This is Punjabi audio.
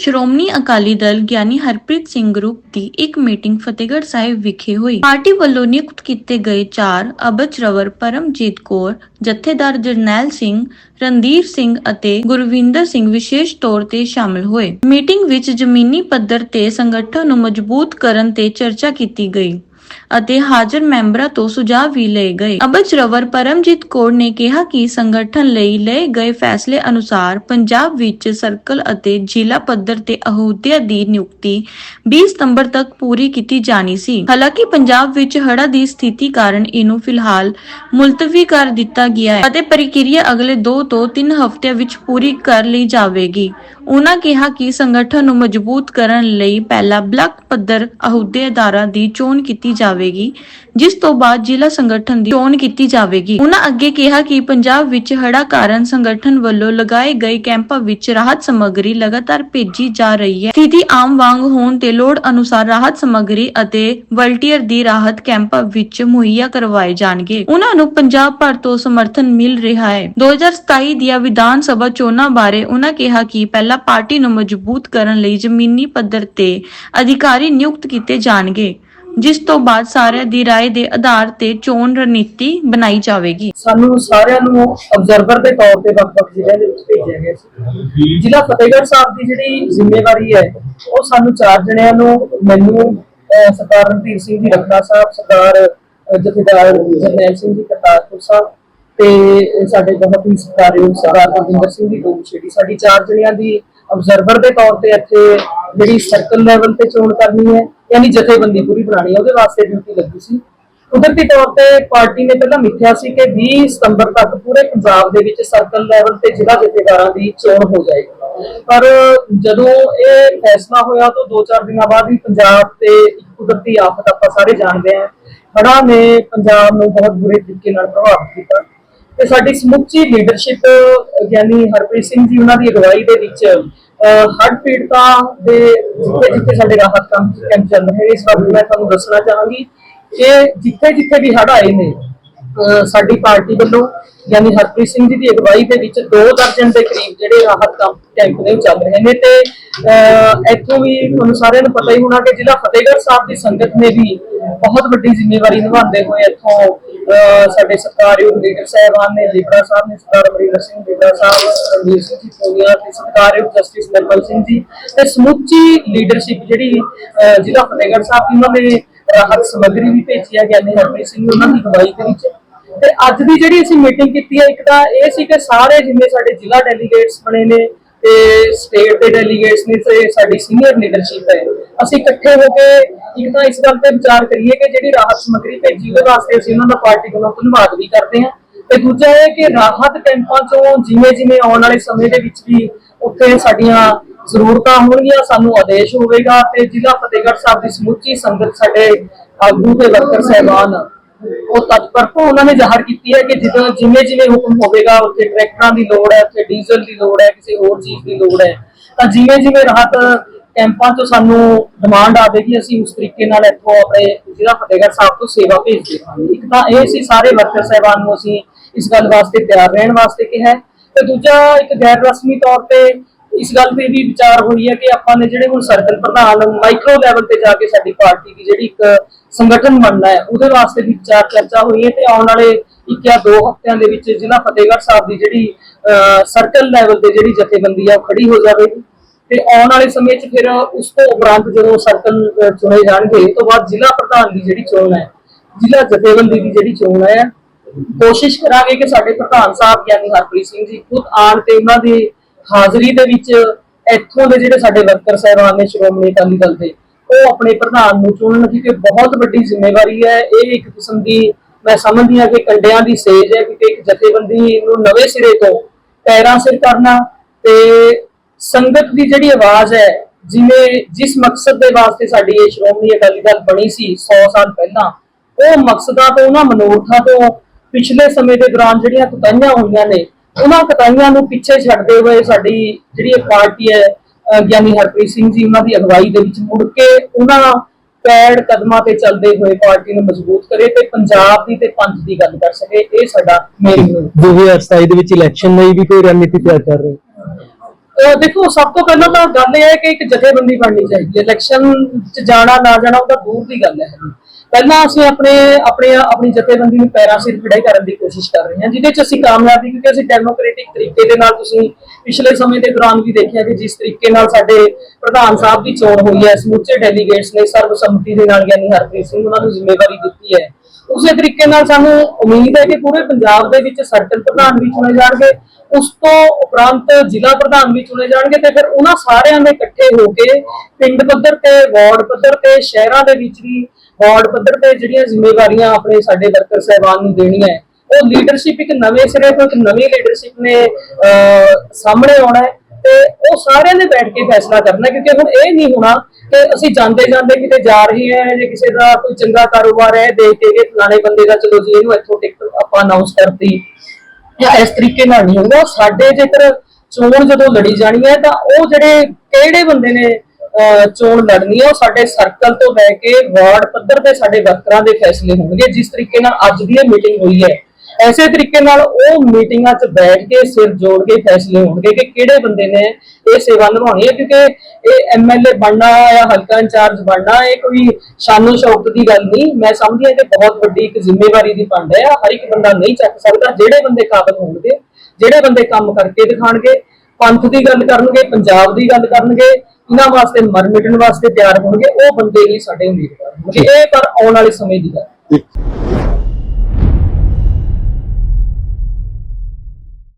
ਸ਼੍ਰੋਮਣੀ ਅਕਾਲੀ ਦਲ ਗਿਆਨੀ ਹਰਪ੍ਰੀਤ ਸਿੰਘ ਗਰੁੱਪ ਦੀ ਇੱਕ ਮੀਟਿੰਗ ਫਤਿਹਗੜ੍ਹ ਸਾਹਿਬ ਵਿਖੇ ਹੋਈ। ਪਾਰਟੀ ਵੱਲੋਂ ਨਿਯੁਕਤ ਕੀਤੇ ਗਏ ਚਾਰ ਅਬਜ ਰਵਰ ਪਰਮਜੀਤ ਕੌਰ, ਜਥੇਦਾਰ ਜਰਨੈਲ ਸਿੰਘ, ਰਣਧੀਰ ਸਿੰਘ ਅਤੇ ਗੁਰਵਿੰਦਰ ਸਿੰਘ ਵਿਸ਼ੇਸ਼ ਤੌਰ ਤੇ ਸ਼ਾਮਲ ਹੋਏ। ਮੀਟਿੰਗ ਵਿੱਚ ਜ਼ਮੀਨੀ ਪੱਧਰ ਤੇ ਸੰਗਠਨ ਨੂੰ ਮਜ਼ਬੂਤ ਕਰਨ ਤੇ ਚਰਚਾ ਕੀਤੀ ਗਈ। ਅਤੇ ਹਾਜ਼ਰ ਮੈਂਬਰਾਂ ਤੋਂ ਸੁਝਾਅ ਵੀ ਲਏ ਗਏ। ਅਬਜ ਰਵਰ ਪਰਮਜੀਤ ਕੌਰ ਨੇ ਕਿਹਾ ਕਿ ਸੰਗਠਨ ਲਈ ਲਏ ਗਏ ਫੈਸਲੇ ਅਨੁਸਾਰ ਪੰਜਾਬ ਵਿੱਚ ਸਰਕਲ ਅਤੇ ਜ਼ਿਲ੍ਹਾ ਪੱਧਰ ਤੇ ਅਹੁਦਿਆਂ ਦੀ ਨਿਯੁਕਤੀ 20 ਸਤੰਬਰ ਤੱਕ ਪੂਰੀ ਕੀਤੀ ਜਾਣੀ ਸੀ। ਹਾਲਾਂਕਿ ਪੰਜਾਬ ਵਿੱਚ ਹੜ੍ਹਾਂ ਦੀ ਸਥਿਤੀ ਕਾਰਨ ਇਹਨੂੰ ਫਿਲਹਾਲ ਮੁਲਤਵੀ ਕਰ ਦਿੱਤਾ ਗਿਆ ਹੈ ਅਤੇ ਪ੍ਰਕਿਰਿਆ ਅਗਲੇ 2 ਤੋਂ 3 ਹਫ਼ਤਿਆਂ ਵਿੱਚ ਪੂਰੀ ਕਰ ਲਈ ਜਾਵੇਗੀ। ਉਹਨਾਂ ਕਿਹਾ ਕਿ ਸੰਗਠਨ ਨੂੰ ਮਜ਼ਬੂਤ ਕਰਨ ਲਈ ਪਹਿਲਾ ਬਲਾਕ ਪੱਧਰ ਅਹੁਦੇਦਾਰਾਂ ਦੀ ਚੋਣ ਕੀਤੀ ਜਾਵੇ ਜਾਵੇਗੀ, ਜਿਸ ਤੋਂ ਬਾਅਦ ਜ਼ਿਲ੍ਹਾ ਸੰਗਠਨ ਦੀ ਚੋਣ ਕੀਤੀ ਜਾਵੇਗੀ। ਉਹਨਾਂ ਅੱਗੇ ਕਿਹਾ ਕਿ ਪੰਜਾਬ ਵਿੱਚ ਹੜ੍ਹਾਂ ਕਾਰਨ ਸੰਗਠਨ ਵੱਲੋਂ ਲਗਾਏ ਗਏ ਕੈਂਪਾਂ ਵਿੱਚ ਰਾਹਤ ਸਮੱਗਰੀ ਲਗਾਤਾਰ ਭੇਜੀ ਜਾ ਰਹੀ ਹੈ। ਸਥਿਤੀ ਆਮ ਵਾਂਗ ਹੋਣ ਤੇ ਲੋੜ ਅਨੁਸਾਰ ਰਾਹਤ ਸਮੱਗਰੀ ਅਤੇ ਵਲਟੀਅਰ ਦੀ ਰਾਹਤ ਕੈਂਪਾਂ ਵਿੱਚ ਮੁਹੱਈਆ ਕਰਵਾਏ ਜਾਣਗੇ। ਉਹਨਾਂ ਨੂੰ ਪੰਜਾਬ ਭਰ ਤੋਂ ਸਮਰਥਨ ਮਿਲ ਰਿਹਾ ਹੈ। 2027 ਦੀਆਂ ਵਿਧਾਨ ਸਭਾ ਚੋਣਾਂ ਬਾਰੇ ਉਹਨਾਂ ਕਿਹਾ ਕਿ ਪਹਿਲਾਂ ਪਾਰਟੀ ਨੂੰ ਮਜ਼ਬੂਤ ਕਰਨ ਲਈ ਜ਼ਮੀਨੀ ਪੱਧਰ ਤੇ ਅਧਿਕਾਰੀ ਨਿਯੁਕਤ ਕੀਤੇ ਜਾਣਗੇ। ਜਿਸ ਤੋਂ ਬਾਅਦ ਸਾਰਿਆਂ ਦੀ رائے ਦੇ ਆਧਾਰ ਤੇ ਚੋਣ ਰਣਨੀਤੀ ਬਣਾਈ ਜਾਵੇਗੀ ਸਾਨੂੰ ਸਾਰਿਆਂ ਨੂੰ ਅਬਜ਼ਰਵਰ ਦੇ ਤੌਰ ਤੇ ਵੱਖ-ਵੱਖ ਜ਼ਿਲ੍ਹਿਆਂ ਦੇ ਵਿੱਚ ਭੇਜਿਆ ਗਿਆ ਸੀ ਜ਼ਿਲ੍ਹਾ ਫਤਿਹਗੜ੍ਹ ਸਾਹਿਬ ਦੀ ਜਿਹੜੀ ਜ਼ਿੰਮੇਵਾਰੀ ਹੈ ਉਹ ਸਾਨੂੰ ਚਾਰ ਜਣਿਆਂ ਨੂੰ ਮੈਨੂੰ ਅਹ ਸਰਦਾਰ ਰਣਧੀਰ ਸਿੰਘ ਜੀ ਰੱਖਾ ਸਾਹਿਬ ਸਰਦਾਰ ਅਹ ਜਥੇਦਾਰ ਜਰਨੈਲ ਸਿੰਘ ਜੀ ਕਰਤਾਰਪੁਰ ਸਾਹਿਬ ਤੇ ਸਾਡੇ ਬਹੁਤ ਹੀ ਸਤਿਕਾਰਯੋਗ ਸਰਦਾਰ ਗੁਰਜਿੰਦਰ ਸਿੰਘ ਜੀ ਡੋਮਛੇੜੀ ਸਾਡੀ ਚਾਰ ਜਣਿਆਂ ਦੀ ਅਬਜ਼ਰਵਰ ਦੇ ਤੌਰ ਤੇ ਇੱਥੇ ਜਿਹੜੀ ਸਰਕਲ ਲੈਵਲ ਤੇ ਚੋਣ ਕਰਨੀ ਹੈ, ਯਾਨੀ ਜਥੇਬੰਦੀ ਪੂਰੀ ਬਣਾਣੀ ਹੈ, ਉਹਦੇ ਵਾਸਤੇ ਡਿਊਟੀ ਲੱਗੀ ਸੀ। ਕੁਦਰਤੀ ਤੌਰ ਤੇ ਪਾਰਟੀ ਨੇ ਪਹਿਲਾਂ ਮਿੱਥਿਆ ਸੀ ਕਿ 20 ਸਤੰਬਰ ਤੱਕ ਪੂਰੇ ਪੰਜਾਬ ਦੇ ਵਿੱਚ ਸਰਕਲ ਲੈਵਲ ਤੇ ਜ਼ਿਲ੍ਹਾ ਜਥੇਦਾਰਾਂ ਦੀ ਚੋਣ ਹੋ ਜਾਏਗੀ। ਪਰ ਜਦੋਂ ਇਹ ਫੈਸਲਾ ਹੋਇਆ ਤਾਂ 2-4 ਦਿਨਾਂ ਬਾਅਦ ਹੀ ਪੰਜਾਬ ਤੇ ਕੁਦਰਤੀ ਆਫਤ ਆਪਾਂ ਸਾਰੇ ਜਾਣਦੇ ਹਾਂ। ਹੜ੍ਹਾਂ ਨੇ ਪੰਜਾਬ ਨੂੰ ਬਹੁਤ ਬੁਰੇ ਤਰੀਕੇ ਨਾਲ ਪ੍ਰਭਾਵਿਤ ਕੀਤਾ। ਤੇ ਸਾਡੀ ਸਮੁੱਚੀ ਲੀਡਰਸ਼ਿਪ ਗਿਆਨੀ ਹਰਪ੍ਰੀਤ ਸਿੰਘ ਜੀ ਉਹਨਾਂ ਦੀ ਅਗਵਾਈ ਦੇ ਵਿੱਚ ਅਹ, ਹੜ੍ਹ ਪੀੜਤਾਂ ਦੇ ਜਿੱਥੇ ਜਿੱਥੇ ਸਾਡੇ ਰਾਹਤ ਕੰਮ ਕੈਂਪ ਚੱਲ ਰਹੇ ਇਸ ਬਾਰੇ ਮੈਂ ਤੁਹਾਨੂੰ ਦੱਸਣਾ ਚਾਹਾਂਗੀ ਕਿ ਜਿੱਥੇ ਜਿੱਥੇ ਵੀ ਹੜ੍ਹ ਆਏ ਨੇ ਸਾਡੀ ਪਾਰਟੀ ਵੱਲੋਂ ਯਾਨੀ ਹਰਪ੍ਰੀਤ ਸਿੰਘ ਜੀ ਦੀ ਅਗਵਾਈ ਦੇ ਵਿੱਚ 2 ਦਰਜਨ ਦੇ ਕਰੀਬ ਜਿਹੜੇ ਰਾਹਤ ਕੈਂਪ ਨੇ ਚੱਲ ਰਹੇ ਨੇ ਤੇ ਇੱਥੋਂ ਵੀ ਤੁਹਾਨੂੰ ਸਾਰਿਆਂ ਨੂੰ ਪਤਾ ਹੀ ਹੋਣਾ ਕਿ ਜ਼ਿਲ੍ਹਾ ਫਤਿਹਗੜ੍ਹ ਸਾਹਿਬ ਦੀ ਸੰਗਤ ਨੇ ਵੀ ਬਹੁਤ ਵੱਡੀ ਜ਼ਿੰਮੇਵਾਰੀ ਨਿਭਾਉਂਦੇ ਹੋਏ ਇੱਥੋਂ ਸਾਡੇ ਸਰਕਾਰਯੋਗ ਲੀਡਰ ਸਾਹਿਬਾਨ ਨੇ ਲੀਡਰ ਸਾਹਿਬ ਨੇ, ਸਰਦਾਰ ਅਮਰਿੰਦਰ ਸਿੰਘ ਲੀਡਰ ਸਾਹਿਬ, ਰਣਜੀਤ ਸਿੰਘ ਜੀ ਪੂਨੀਆ ਤੇ ਸਰਕਾਰਯੋਗ ਜਸਟਿਸ ਨਿਰਮਲ ਸਿੰਘ ਜੀ ਤੇ ਸਮੁੱਚੀ ਲੀਡਰਸ਼ਿਪ ਜਿਹੜੀ ਜ਼ਿਲ੍ਹਾ ਫਤਿਹਗੜ੍ਹ ਸਾਹਿਬ ਦੀ ਉਹਨਾਂ ਨੇ ਰਾਹਤ ਸਮੱਗਰੀ ਵੀ ਭੇਜੀ ਹੈ ਗਿਆਨੀ ਹਰਪ੍ਰੀਤ ਸਿੰਘ ਉਹਨਾਂ ਦੀ ਅਗਵਾਈ ਦੇ ਵਿੱਚ ਤੇ ਅੱਜ ਦੀ ਜਿਹੜੀ ਅਸੀਂ ਮੀਟਿੰਗ ਕੀਤੀ ਹੈ, ਇੱਕ ਤਾਂ ਇਹ ਸੀ ਕਿ ਸਾਰੇ ਜਿੰਨੇ ਸਾਡੇ ਜ਼ਿਲ੍ਹਾ ਡੈਲੀਗੇਟਸ ਬਣੇ ਨੇ ਤੇ ਸਟੇਟ ਦੇ ਡੈਲੀਗੇਟਸ ਨੇ ਤੇ ਸਾਡੀ ਸੀਨੀਅਰ ਲੀਡਰਸ਼ਿਪ ਹੈ। ਅਸੀਂ ਇਕੱਠੇ ਹੋ ਕੇ ਇੱਕ ਤਾਂ ਇਸ ਗੱਲ ਤੇ ਵਿਚਾਰ ਕਰੀਏ ਕਿ ਜਿਹੜੀ ਰਾਹਤ ਸਮੱਗਰੀ ਭੇਜੀ, ਉਹਦੇ ਵਾਸਤੇ ਅਸੀਂ ਉਹਨਾਂ ਦਾ ਪਾਰਟੀ ਵੱਲੋਂ ਧੰਨਵਾਦ ਵੀ ਕਰਦੇ ਹਾਂ। ਤੇ ਦੂਜਾ ਇਹ ਕਿ ਰਾਹਤ ਕੈਂਪਾਂ ਚੋਂ ਜਿਵੇਂ ਜਿਵੇਂ ਆਉਣ ਵਾਲੇ ਸਮੇਂ ਦੇ ਵਿੱਚ ਵੀ ਉੱਥੇ ਸਾਡੀਆਂ ਜ਼ਰੂਰਤਾਂ ਹੋਣਗੀਆਂ, ਸਾਨੂੰ ਆਦੇਸ਼ ਹੋਵੇਗਾ ਤੇ ਜ਼ਿਲ੍ਹਾ ਫਤਿਹਗੜ੍ਹ ਸਾਹਿਬ ਦੀ ਸਮੁੱਚੀ ਸੰਗਤ ਸਾਡੇ ਆਗੂ ਤੇ ਵਰਕਰ ਸਹਿਬਾਨ ਉਹ ਤਤਪਰਤਾ ਉਹਨਾਂ ਨੇ ਜ਼ਾਹਰ ਕੀਤੀ ਹੈ ਕਿ ਜਦੋਂ ਜਿਵੇਂ ਜਿਵੇਂ ਹੁਕਮ ਹੋਵੇਗਾ, ਉੱਥੇ ਟਰੈਕਟਰਾਂ ਦੀ ਲੋੜ ਹੈ, ਉੱਥੇ ਡੀਜ਼ਲ ਦੀ ਲੋੜ ਹੈ, ਕਿਸੇ ਹੋਰ ਚੀਜ਼ ਦੀ ਲੋੜ ਹੈ। ਤਾਂ ਜਿਵੇਂ ਜਿਵੇਂ ਰਾਹਤ ਕੈਂਪਾਂ ਤੋਂ ਸਾਨੂੰ ਡਿਮਾਂਡ ਆਵੇਗੀ ਅਸੀਂ ਉਸ ਤਰੀਕੇ ਨਾਲ ਇੱਥੋਂ ਆਪਣੇ ਜ਼ਿਲ੍ਹਾ ਫਤਿਹਗੜ੍ਹ ਸਾਹਿਬ ਤੋਂ ਸੇਵਾ ਭੇਜਦੇ ਹਾਂ ਇੱਕ ਤਾਂ ਇਹ ਸੀ ਸਾਰੇ ਵਰਕਰ ਸਹਿਬਾਨ ਨੂੰ ਅਸੀਂ ਇਸ ਗੱਲ ਵਾਸਤੇ ਤਿਆਰ ਰਹਿਣ ਵਾਸਤੇ ਕਿਹਾ ਤੇ ਦੂਜਾ ਇੱਕ ਗੈਰ ਰਸਮੀ ਤੌਰ ਤੇ ਇਸ ਗੱਲ ਤੇ ਵੀ ਵਿਚਾਰ ਹੋਈ ਹੈ ਕਿ ਆਪਾਂ ਨੇ ਜਿਹੜੇ ਹੁਣ ਸਰਕਲ ਪ੍ਰਧਾਨ ਮਾਈਕਰੋ ਲੈਵਲ ਤੇ ਜਾ ਕੇ ਸਾਡੀ ਪਾਰਟੀ ਦੀ ਜਿਹੜੀ ਇੱਕ ਸੰਗਠਨ ਬਣਨਾ ਹੈ, ਉਹਦੇ ਵਾਸਤੇ ਵੀ ਵਿਚਾਰ ਚਰਚਾ ਹੋਈ ਹੈ ਤੇ ਆਉਣ ਵਾਲੇ ਇੱਕ ਜਾਂ ਦੋ ਹਫ਼ਤਿਆਂ ਦੇ ਵਿੱਚ ਜ਼ਿਲ੍ਹਾ ਫਤਿਹਗੜ੍ਹ ਸਾਹਿਬ ਦੀ ਜਿਹੜੀ ਸਰਕਲ ਲੈਵਲ ਤੇ ਜਿਹੜੀ ਜਥੇਬੰਦੀ ਆ ਉਹ ਖੜੀ ਹੋ ਜਾਵੇਗੀ। ਤੇ ਆਉਣ ਵਾਲੇ ਸਮੇਂ 'ਚ ਫਿਰ ਉਸ ਤੋਂ ਉਪਰੰਤ ਜਦੋਂ ਸਰਕਲ ਚੁਣੇ ਜਾਣਗੇ ਤੋਂ ਬਾਅਦ ਜ਼ਿਲ੍ਹਾ ਪ੍ਰਧਾਨ ਦੀ ਜਿਹੜੀ ਚੋਣ ਹੈ, ਜ਼ਿਲ੍ਹਾ ਜਥੇਬੰਦੀ ਦੀ ਜਿਹੜੀ ਚੋਣ ਹੈ, ਕੋਸ਼ਿਸ਼ ਕਰਾਂਗੇ ਕਿ ਸਾਡੇ ਪ੍ਰਧਾਨ ਸਾਹਿਬ ਗਿਆਨੀ ਹਰਪ੍ਰੀਤ ਸਿੰਘ ਜੀ ਖੁਦ ਆਣ ਤੇ ਉਹਨਾਂ ਦੇ ਹਾਜ਼ਰੀ ਦੇ ਵਿੱਚ ਇੱਥੋਂ ਦੇ ਜਿਹੜੇ ਸਾਡੇ ਵਰਕਰ ਸਹਿਬਾਨ ਨੇ, ਸ਼੍ਰੋਮਣੀ ਅਕਾਲੀ ਦਲ ਦੇ, ਉਹ ਆਪਣੇ ਪ੍ਰਧਾਨ ਨੂੰ ਚੁਣਨ ਕਿਉਂਕਿ ਬਹੁਤ ਵੱਡੀ ਜ਼ਿੰਮੇਵਾਰੀ ਹੈ। ਇਹ ਇੱਕ ਕਿਸਮ ਦੀ ਮੈਂ ਸਮਝਦੀ ਹਾਂ ਕਿ ਕੰਡਿਆਂ ਦੀ ਸੇਜ ਹੈ ਕਿਉਂਕਿ ਇੱਕ ਜਥੇਬੰਦੀ ਨੂੰ ਨਵੇਂ ਸਿਰੇ ਤੋਂ ਪੈਰਾਂ ਸਿਰ ਕਰਨਾ ਤੇ ਸੰਗਤ ਦੀ ਜਿਹੜੀ ਆਵਾਜ਼ ਹੈ, ਜਿਵੇਂ ਜਿਸ ਮਕਸਦ ਦੇ ਵਾਸਤੇ ਸਾਡੀ ਇਹ ਸ਼੍ਰੋਮਣੀ ਅਕਾਲੀ ਦਲ ਬਣੀ ਸੀ 100 ਸਾਲ ਪਹਿਲਾਂ, ਉਹ ਮਕਸਦਾਂ ਤੋਂ, ਉਹਨਾਂ ਮਨੋਰਥਾਂ ਤੋਂ ਪਿਛਲੇ ਸਮੇਂ ਦੇ ਦੌਰਾਨ ਜਿਹੜੀਆਂ ਕੁਤਾਈਆਂ ਹੋਈਆਂ ਨੇ ਉਹਨਾਂ ਕੁਤਾਈਆਂ ਨੂੰ ਪਿੱਛੇ ਛੱਡਦੇ ਹੋਏ ਸਾਡੀ ਜਿਹੜੀ ਇਹ ਪਾਰਟੀ ਹੈ ਗਿਆਨੀ ਹਰਪ੍ਰੀਤ ਸਿੰਘ ਜੀ ਉਹਨਾਂ ਦੀ ਅਗਵਾਈ ਦੇ ਵਿੱਚ ਮੁੜ ਕੇ ਉਹਨਾਂ ਪੈੜ ਕਦਮਾਂ ਤੇ ਚੱਲਦੇ ਹੋਏ ਪਾਰਟੀ ਨੂੰ ਮਜ਼ਬੂਤ ਕਰੇ ਤੇ ਪੰਜਾਬ ਦੀ ਤੇ ਪੰਜ ਦੀ ਗੱਲ ਕਰ ਸਕੇ ਇਹ ਸਾਡਾ ਮੇਨ 2027 ਦੇ ਵਿੱਚ ਇਲੈਕਸ਼ਨ ਲਈ ਵੀ ਕੋਈ ਰਣਨੀਤੀ ਤਿਆਰ ਕਰ ਰਹੇ ਦੇਖੋ ਸਭ ਤੋਂ ਪਹਿਲਾਂ ਤਾਂ ਗੱਲ ਇਹ ਹੈ ਕਿ ਇੱਕ ਜਥੇਬੰਦੀ ਬਣਨੀ ਚਾਹੀਦੀ ਹੈ। ਇਲੈਕਸ਼ਨ 'ਚ ਜਾਣਾ ਨਾ ਜਾਣਾ ਉਹ ਤਾਂ ਦੂਰ ਦੀ ਗੱਲ ਹੈ। ਪਹਿਲਾਂ ਅਸੀਂ ਆਪਣੇ ਆਪਣੇ, ਆਪਣੀ ਜਥੇਬੰਦੀ ਨੂੰ ਪੈਰਾਂ ਸਿਰ ਖੜੇ ਕਰਨ ਦੀ ਕੋਸ਼ਿਸ਼ ਕਰ ਰਹੇ ਹਾਂ, ਜਿਹਦੇ 'ਚ ਅਸੀਂ ਕਾਮਯਾਬ ਵੀ ਕਿਉਂਕਿ ਅਸੀਂ ਡੈਮੋਕ੍ਰੈਟਿਕ ਤਰੀਕੇ ਦੇ ਨਾਲ ਤੁਸੀਂ ਪਿਛਲੇ ਸਮੇਂ ਦੇ ਦੌਰਾਨ ਵੀ ਦੇਖਿਆ ਕਿ ਜਿਸ ਤਰੀਕੇ ਨਾਲ ਸਾਡੇ ਪ੍ਰਧਾਨ ਸਾਹਿਬ ਦੀ ਚੋਣ ਹੋਈ ਹੈ, ਸਮੁੱਚੇ ਡੈਲੀਗੇਟਸ ਨੇ ਸਰਬਸੰਮਤੀ ਦੇ ਨਾਲ ਯਾਨੀ ਹਰਪ੍ਰੀਤ ਸਿੰਘ ਉਹਨਾਂ ਨੂੰ ਜ਼ਿੰਮੇਵਾਰੀ ਦਿੱਤੀ ਹੈ। ਉਸੇ ਤਰੀਕੇ ਨਾਲ ਸਾਨੂੰ ਉਮੀਦ ਹੈ ਕਿ ਪੂਰੇ ਪੰਜਾਬ ਦੇ ਵਿੱਚ ਸਰਕਲ ਪ੍ਰਧਾਨ ਵੀ ਚੁਣੇ ਜਾਣਗੇ, ਉਸ ਤੋਂ ਉਪਰੰਤ ਜ਼ਿਲ੍ਹਾ ਪ੍ਰਧਾਨ ਵੀ ਚੁਣੇ ਜਾਣਗੇ ਤੇ ਫਿਰ ਉਹਨਾਂ ਸਾਰਿਆਂ ਨੇ ਇਕੱਠੇ ਹੋ ਕੇ ਪਿੰਡ ਪੱਧਰ ਤੇ, ਵਾਰਡ ਪੱਧਰ ਤੇ, ਸ਼ਹਿਰਾਂ ਦੇ ਵਿੱਚ ਵੀ ਵਾਰਡ ਪੱਧਰ ਤੇ ਜਿਹੜੀਆਂ ਜ਼ਿੰਮੇਵਾਰੀਆਂ ਆਪਣੇ ਸਾਡੇ ਵਰਕਰ ਸਹਿਬਾਨ ਨੂੰ ਦੇਣੀਆਂ ਉਹ ਲੀਡਰਸ਼ਿਪ ਇੱਕ ਨਵੇਂ ਸਿਰੇ ਤੋਂ ਇੱਕ ਨਵੀਂ ਲੀਡਰਸ਼ਿਪ ਨੇ ਸਾਹਮਣੇ ਆਉਣਾ ਹੈ ਤੇ ਉਹ ਸਾਰਿਆਂ ਨੇ ਬੈਠ ਕੇ ਫੈਸਲਾ ਕਰਨਾ ਕਿਉਂਕਿ ਹੁਣ ਇਹ ਨਹੀਂ ਹੋਣਾ ਕਿ ਅਸੀਂ ਜਾਂਦੇ ਜਾਂਦੇ ਕਿਤੇ ਜਾ ਰਹੀ ਹੈ ਜੇ ਕਿਸੇ ਦਾ ਕੋਈ ਚੰਗਾ ਕਾਰੋਬਾਰ ਹੈ, ਦੇਖ ਕੇ ਕਿ ਫਲਾਣੇ ਬੰਦੇ ਦਾ ਚਲੋ ਜੀ ਇਹਨੂੰ ਇੱਥੋਂ ਟਿਕਟ ਆਪਾਂ ਅਨਾਉਂਸ ਕਰਤੀ ਜਾਂ ਇਸ ਤਰੀਕੇ ਨਾਲ ਨਹੀਂ ਹੋਊਗਾ ਸਾਡੇ ਜੇਕਰ ਚੋਣ ਜਦੋਂ ਲੜੀ ਜਾਣੀ ਹੈ ਤਾਂ ਉਹ ਜਿਹੜੇ ਕਿਹੜੇ ਬੰਦੇ ਨੇ ਚੋਣ ਲੜਨੀ ਹੈ ਉਹ ਸਾਡੇ ਸਰਕਲ ਤੋਂ ਲੈ ਕੇ ਵਾਰਡ ਪੱਧਰ ਤੇ ਸਾਡੇ ਵਰਕਰਾਂ ਦੇ ਫੈਸਲੇ ਹੋਣਗੇ। ਜਿਸ ਤਰੀਕੇ ਨਾਲ ਅੱਜ ਦੀ ਇਹ ਮੀਟਿੰਗ ਹੋਈ ਹੈ, ਐਸੇ ਤਰੀਕੇ ਨਾਲ ਉਹ ਮੀਟਿੰਗਾਂ 'ਚ ਬੈਠ ਕੇ ਸਿਰ ਜੋੜ ਕੇ ਫੈਸਲੇ ਹੋਣਗੇ ਕਿ ਕਿਹੜੇ ਬੰਦੇ ਨੇ ਇਹ ਸੇਵਾ ਨਿਭਾਉਣੀ ਹੈ, ਕਿਉਂਕਿ ਇਹ ਐਮਐਲਏ ਬਣਨਾ ਜਾਂ ਹਲਕਾ ਇੰਚਾਰਜ ਬਣਨਾ, ਇਹ ਕੋਈ ਸ਼ਾਨੋ ਸ਼ੌਕਤ ਦੀ ਗੱਲ ਨਹੀਂ। ਮੈਂ ਸਮਝਦੀ ਹਾਂ ਕਿ ਬਹੁਤ ਵੱਡੀ ਇੱਕ ਜ਼ਿੰਮੇਵਾਰੀ ਦੀ ਪੰਡ ਹੈ। ਹਰ ਇੱਕ ਬੰਦਾ ਨਹੀਂ ਚੱਕ ਸਕਦਾ। ਜਿਹੜੇ ਬੰਦੇ ਕਾਬਲ ਹੋਣਗੇ, ਜਿਹੜੇ ਬੰਦੇ ਕੰਮ ਕਰਕੇ ਦਿਖਾਣਗੇ ਪੰਥ ਦੀ ਗੱਲ ਕਰਨਗੇ, ਪੰਜਾਬ ਦੀ ਗੱਲ ਕਰਨਗੇ, ਇਹਨਾਂ ਵਾਸਤੇ ਮਰ ਮਿਟਣ ਵਾਸਤੇ ਤਿਆਰ ਹੋਣਗੇ, ਉਹ ਬੰਦੇ ਹੀ ਸਾਡੇ ਉਮੀਦਵਾਰ ਹੋਣਗੇ। ਇਹ ਪਰ ਆਉਣ ਵਾਲੇ ਸਮੇਂ ਦੀ ਗੱਲ